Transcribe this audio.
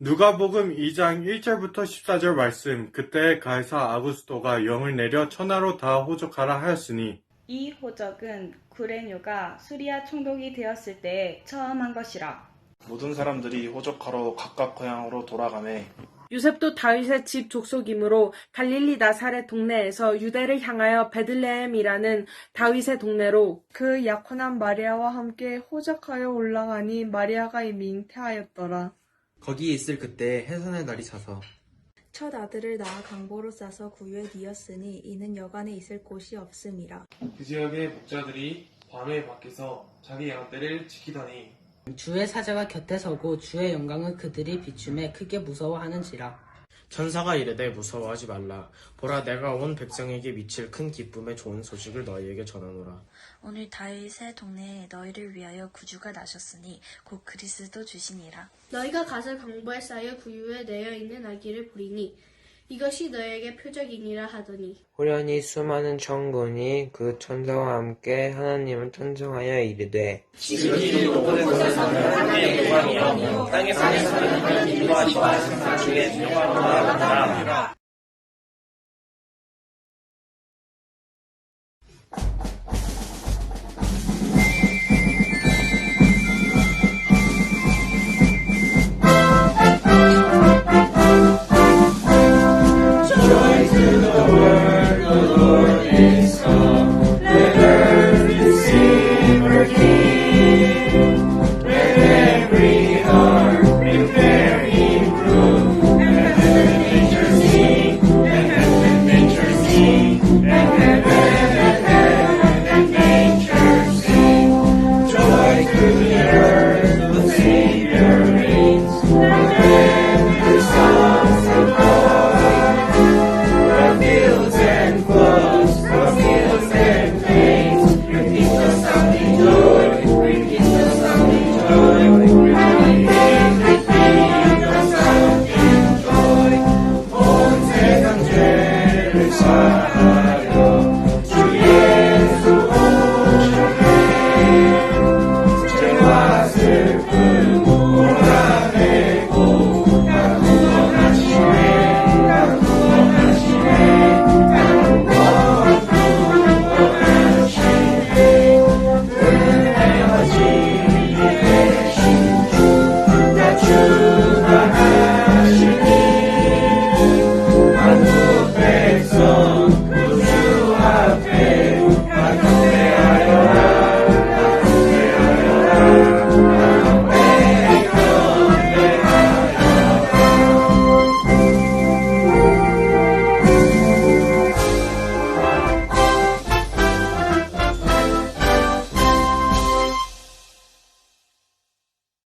누가복음 2장 1절부터 14절 말씀 그때 가이사 아구스토가 영을 내려 천하로 다 호족하라 하였으니 이 호적은 구레뉴가 수리아 총독이 되었을 때 처음 한 것이라. 모든 사람들이 호적하러 각각 고향으로 돌아가매 요셉도 다윗의 집 족속이므로 갈릴리 나사렛 동네에서 유대를 향하여 베들레헴이라는 다윗의 동네로 그 약혼한 마리아와 함께 호적하여 올라가니 마리아가 이미 잉태하였더라. 거기에 있을 그때 해산의 날이 차서 첫 아들을 낳아 강보로 싸서 구유에 뉘었으니 이는 여간에 있을 곳이 없음이라. 그 지역의 목자들이 밤에 밖에서 자기 양떼를 지키더니 주의 사자가 곁에 서고 주의 영광을 그들이 비춤에 크게 무서워하는지라. 천사가 이르되 무서워하지 말라. 보라 내가 온 백성에게 미칠 큰 기쁨의 좋은 소식을 너희에게 전하노라. 오늘 다윗의 동네에 너희를 위하여 구주가 나셨으니 곧 그리스도 주시니라. 너희가 가서 강보에 쌓여 구유에 내어 있는 아기를 보리니 이것이 너희에게 표적이니라 하더니. 호련히 수많은 천군이 그 천사와 함께 하나님을 찬송하여 이르되 땅에서 하나님의 기도하시고 하신 주의 영광을 바라보라